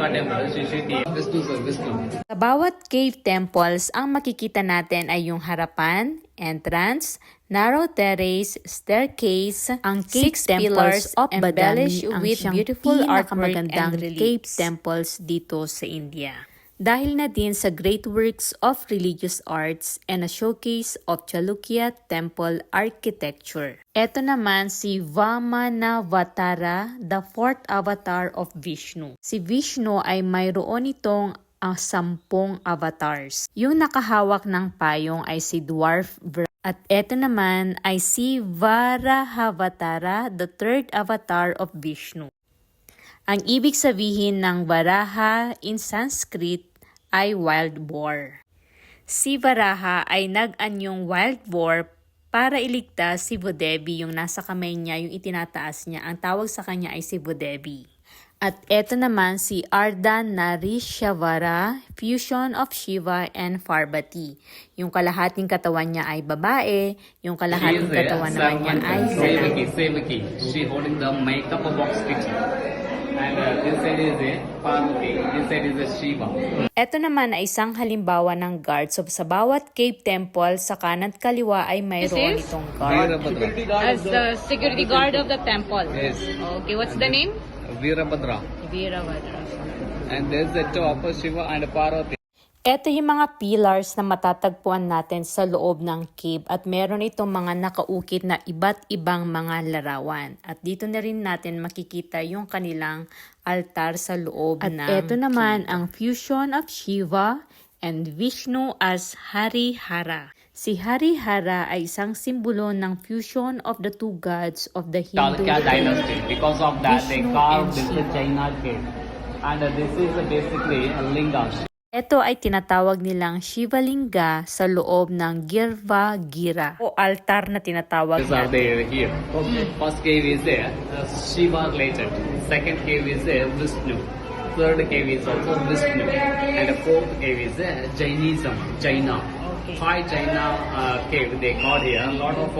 Kanika temple, Vishnu, sir, Vishnu. Sa bawat cave temples, ang makikita natin ay yung harapan, entrance, narrow terrace, staircase, ang cave Six temples pillars of embellished Badami ang with beautiful artwork and reliefs. cave temples dito sa India. Dahil na din sa great works of religious arts and a showcase of Chalukya temple architecture. Ito naman si Vamanavattara, the fourth avatar of Vishnu. Si Vishnu ay mayroon itong ang sampung avatars. Yung nakahawak ng payong ay si Dwarf Vra- at eto naman ay si Varahavatara, the third avatar of Vishnu. Ang ibig sabihin ng Varaha in Sanskrit ay wild boar. Si Varaha ay nag-anyong wild boar para iligtas si Budevi yung nasa kamay niya, yung itinataas niya. Ang tawag sa kanya ay si Budevi. At eto naman si Ardhanarishvara, fusion of Shiva and Parvati. Yung kalahating katawan niya ay babae, yung kalahating katawan naman niya ay lalaki. Sevaki, Sevaki. She holding the makeup box picture. And uh, this side is a Parvati, this side is a Shiva. Ito naman ay isang halimbawa ng guard. So sa bawat cave temple, sa kanan at kaliwa ay mayroon This is? itong guard. As the security guard of the temple. Yes. Okay, what's the name? Veerabhadra. Veeravadra. And there's the top of Shiva and Parvati. Ito yung mga pillars na matatagpuan natin sa loob ng cave at meron itong mga nakaukit na iba't ibang mga larawan. At dito na rin natin makikita yung kanilang altar sa loob At ng eto naman ang fusion of Shiva and Vishnu as Harihara. Si Harihara ay isang simbolo ng fusion of the two gods of the Hindu Chalukya dynasty. Because of that, they Vishnu carved and this Shiva. China cave. And uh, this is uh, basically a lingam. Ito ay tinatawag nilang Shivalinga sa loob ng Girva Gira o altar na tinatawag These are there here. First cave is there, uh, Shiva related. Second cave is there, Vishnu. Third cave is also Vishnu. And the fourth cave is there, Jainism, China. Five China uh, cave they got here. A lot of